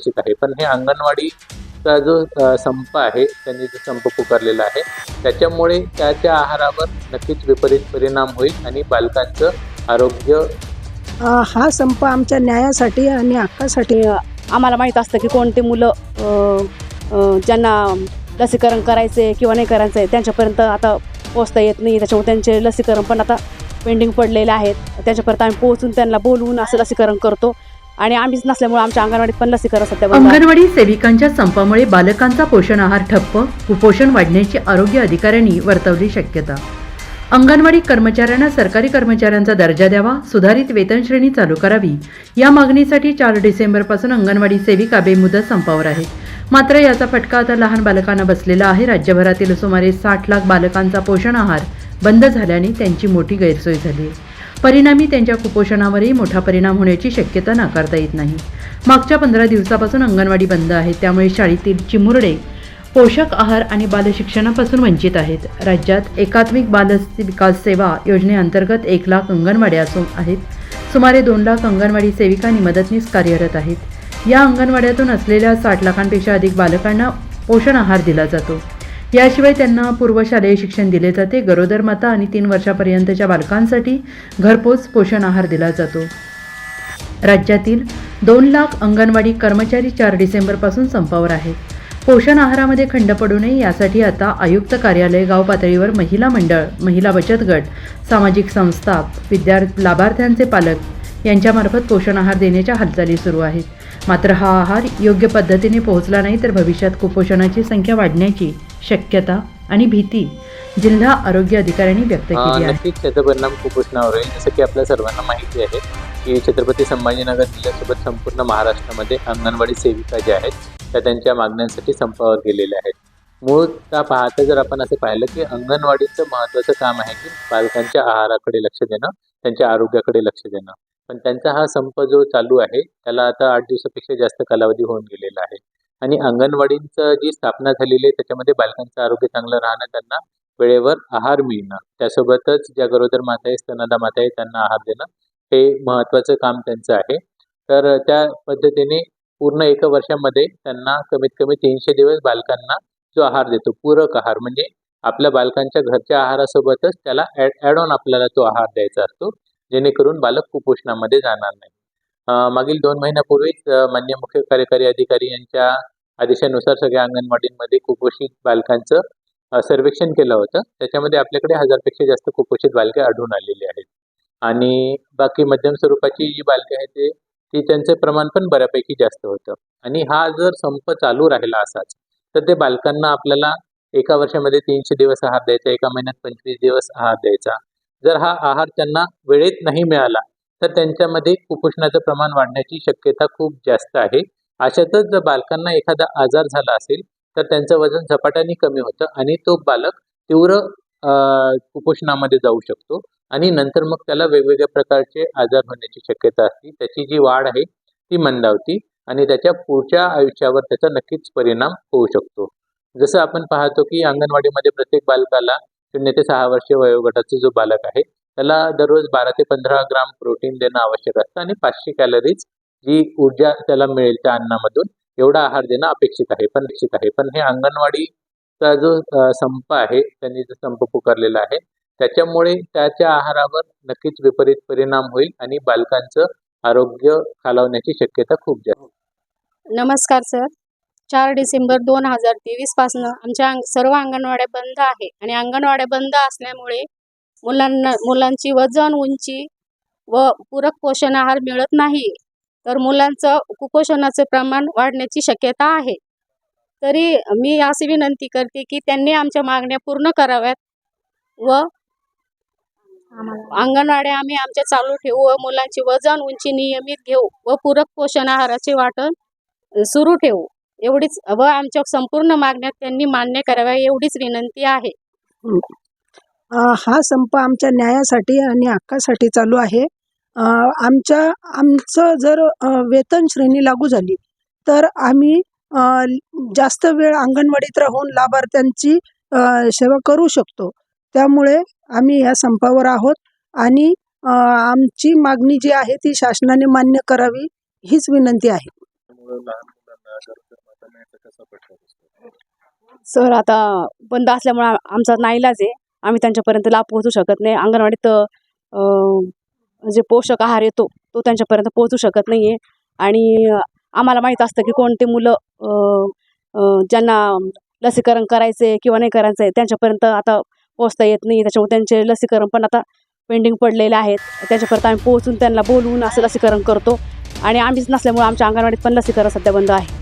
अपेक्षित आहे. पण हे अंगणवाडीचा जो संप आहे त्यांनी जो संप पुकारलेला आहे त्याच्यामुळे त्याच्या आहारावर नक्कीच विपरीत परिणाम होईल आणि बालकांचं आरोग्य हा संप आमच्या न्यायासाठी आणि हक्कासाठी आम्हाला माहीत असतं की कोणते मुलं ज्यांना लसीकरण करायचे किंवा नाही करायचं आहे त्यांच्यापर्यंत आता पोचता येत नाही. त्याच्यामुळे त्यांचे लसीकरण पण आता पेंडिंग पडलेले आहेत त्याच्यापर्यंत आम्ही पोहोचून त्यांना बोलवून असं लसीकरण करतो. आणि आम्हीच नसल्यामुळे आमच्या अंगणवाडीत पण लसीकरण सध्या बंद आहे. अंगणवाडी सेविकांच्या संपामुळे बालकांचा पोषण आहार ठप्प कुपोषण वाढण्याची आरोग्य अधिकाऱ्यांनी वर्तवली शक्यता. अंगणवाडी कर्मचाऱ्यांना सरकारी कर्मचाऱ्यांचा दर्जा द्यावा सुधारित वेतन श्रेणी चालू करावी. या मागणीसाठी चार डिसेंबरपासून अंगणवाडी सेविका बेमुदत संपावर आहेत मात्र याचा फटका आता लहान बालकांना बसलेला आहे. राज्यभरातील सुमारे साठ लाख बालकांचा पोषण आहार बंद झाल्याने त्यांची मोठी गैरसोय झाली आहे. परिणामी त्यांच्या कुपोषणावरही मोठा परिणाम होण्याची शक्यता नाकारता येत नाही. मागच्या पंधरा दिवसापासून अंगणवाडी बंद आहे त्यामुळे शाळेतील चिमुरडे पोषक आहार आणि बालशिक्षणापासून वंचित आहेत. राज्यात एकात्मिक बाल विकास सेवा योजनेअंतर्गत एक लाख अंगणवाड्या असून आहेत. सुमारे दोन लाख अंगणवाडी सेविका आणि मदतनीस कार्यरत आहेत. या अंगणवाड्यातून असलेल्या साठ लाखांपेक्षा अधिक बालकांना पोषण आहार दिला जातो. याशिवाय त्यांना पूर्वशालेय शिक्षण दिले जाते. गरोदर माता आणि तीन वर्षापर्यंतच्या बालकांसाठी घरपोच पोषण आहार दिला जातो. राज्यातील दोन लाख अंगणवाडी कर्मचारी चार डिसेंबरपासून संपावर आहेत. पोषण आहारामध्ये खंड पडू नये यासाठी आता आयुक्त कार्यालय गाव पातळीवर महिला मंडळ महिला बचत गट सामाजिक संस्था विद्यार्थी लाभार्थ्यांचे पालक यांच्यामार्फत पोषण आहार देण्याच्या हालचाली सुरू आहेत. मात्र हा आहार योग्य पद्धतीने पोहोचला नाही तर भविष्यात कुपोषणाची संख्या वाढण्याची शक्यता आणि भीती जिल्हा आरोग्य अधिकाऱ्यांनी व्यक्त केली आहे. नक्कीच त्याचा परिणाम कुपोषणावर होईल जसं की आपल्या सर्वांना माहिती आहे की छत्रपती संभाजीनगर जिल्ह्यासोबत संपूर्ण महाराष्ट्रामध्ये अंगणवाडी सेविका ज्या आहेत त्या त्यांच्या मागण्यांसाठी संपावर गेलेल्या आहेत. मूळतः पाहता जर आपण असं पाहिलं की अंगणवाडीचं महत्त्वाचं काम आहे की बालकांच्या आहाराकडे लक्ष देणं त्यांच्या आरोग्याकडे लक्ष देणं. पण त्यांचा हा संप जो चालू आहे त्याला आता आठ दिवसापेक्षा जास्त कालावधी होऊन गेलेला आहे. आणि अंगणवाडींचं जी स्थापना झालेली आहे त्याच्यामध्ये बालकांचं आरोग्य चांगलं राहणं त्यांना वेळेवर आहार मिळणं त्यासोबतच ज्या गरोदर माता आहे स्तनदा माता आहे त्यांना आहार देणं हे महत्त्वाचं काम त्यांचं आहे. तर त्या पद्धतीने पूर्ण एका वर्षामध्ये त्यांना कमीत कमी तीनशे दिवस बालकांना जो आहार देतो पूरक आहार म्हणजे आपल्या बालकांच्या घरच्या आहारासोबतच त्याला ॲड ॲड ऑन आपल्याला तो आहार द्यायचा असतो. जेणेकरून बालक कुपोषणामध्ये जाणार नाही. मागील दोन महिन्यापूर्वीच मान्य मुख्य कार्यकारी अधिकारी यांच्या आदेशानुसार सगळ्या अंगणवाडींमध्ये कुपोषित बालकांचं सर्वेक्षण केलं होतं. त्याच्यामध्ये आपल्याकडे हजारपेक्षा जास्त कुपोषित बालके आढळून आलेली आहेत. आणि बाकी मध्यम स्वरूपाची जी बालके आहेत ते ती त्यांचं प्रमाण पण बऱ्यापैकी जास्त होतं. आणि हा जर संप चालू राहिला असाच तर ते बालकांना आपल्याला एका वर्षामध्ये तीनशे दिवस आहार द्यायचा एका महिन्यात पंचवीस दिवस आहार द्यायचा. जर हा आहार त्यांना वेळेत नाही मिळाला तर त्यांच्यामध्ये कुपोषणाचं प्रमाण वाढण्याची शक्यता खूप जास्त आहे. अशातच जर बालकांना एखादा आजार झाला असेल तर त्यांचं वजन झपाट्याने कमी होतं आणि तो बालक तीव्र कुपोषणामध्ये जाऊ शकतो आणि नंतर मग त्याला वेगवेगळ्या प्रकारचे आजार होण्याची शक्यता असते. त्याची जी वाढ आहे ती मंदावती आणि त्याच्या पुढच्या आयुष्यावर त्याचा नक्कीच परिणाम होऊ शकतो. जसं आपण पाहतो की अंगणवाडीमध्ये प्रत्येक बालकाला शून्य ते सहा वर्ष वयोगटाचा जो बालक आहे त्याला दररोज बारा ते पंधरा ग्राम प्रोटीन देणं आवश्यक असतं आणि पाचशे कॅलरीज जी ऊर्जा त्याला मिळेल त्या अन्नामधून एवढा आहार देणं अपेक्षित आहे पण अपेक्षित आहे. पण हे अंगणवाडीचा जो संप आहे त्यांनी जो संप पुकारलेला आहे त्याच्यामुळे त्याच्या आहारावर नक्कीच विपरीत परिणाम होईल आणि बालकांचं आरोग्य खालावण्याची शक्यता खूप जास्त नमस्कार सर. चार डिसेंबर दोन हजार तेवीसपासून आमच्या सर्व अंगणवाड्या बंद आहे आणि अंगणवाड्या बंद असल्यामुळे मुलांना मुलांची वजन उंची व पूरक पोषण आहार मिळत नाही. तर मुलांचं कुपोषणाचं प्रमाण वाढण्याची शक्यता आहे. तरी मी अशी विनंती करते की त्यांनी आमच्या मागण्या पूर्ण कराव्यात व अंगणवाड्या आम्ही आमच्या चालू ठेवू व मुलांची वजन उंची नियमित घेऊ व पूरक पोषण आहाराचे वाटण सुरू ठेवू. एवढीच व आमच्या संपूर्ण मागण्या त्यांनी मान्य कराव्या एवढीच विनंती आहे. हा. संप आमच्या न्यायासाठी आणि हक्कासाठी चालू आहे. आमच्या आमचं जर वेतन श्रेणी लागू झाली तर आम्ही जास्त वेळ अंगणवाडीत राहून लाभार्थ्यांची सेवा करू शकतो. त्यामुळे आम्ही या संपावर आहोत आणि आमची मागणी जी आहे ती शासनाने मान्य करावी हीच विनंती आहे. सर आता बंद असल्यामुळे आमचा नाईलाज आहे. आम्ही त्यांच्यापर्यंत लाभ पोहोचू शकत नाही. अंगणवाडीत जे पोषक आहार येतो तो त्यांच्यापर्यंत पोहोचू शकत नाही आहे आणि आम्हाला माहीत असतं की कोणते मुलं ज्यांना लसीकरण करायचं आहे किंवा नाही करायचं आहे त्यांच्यापर्यंत आता पोहोचता येत नाही त्याच्यामुळे त्यांचे लसीकरण पण आता पेंडिंग पडलेले आहेत. त्याच्यापर्यंत आम्ही पोहोचून त्यांना बोलवून असं लसीकरण करतो. आणि आम्हीच नसल्यामुळे आमच्या अंगणवाडीत पण लसीकरण सध्या बंद आहे.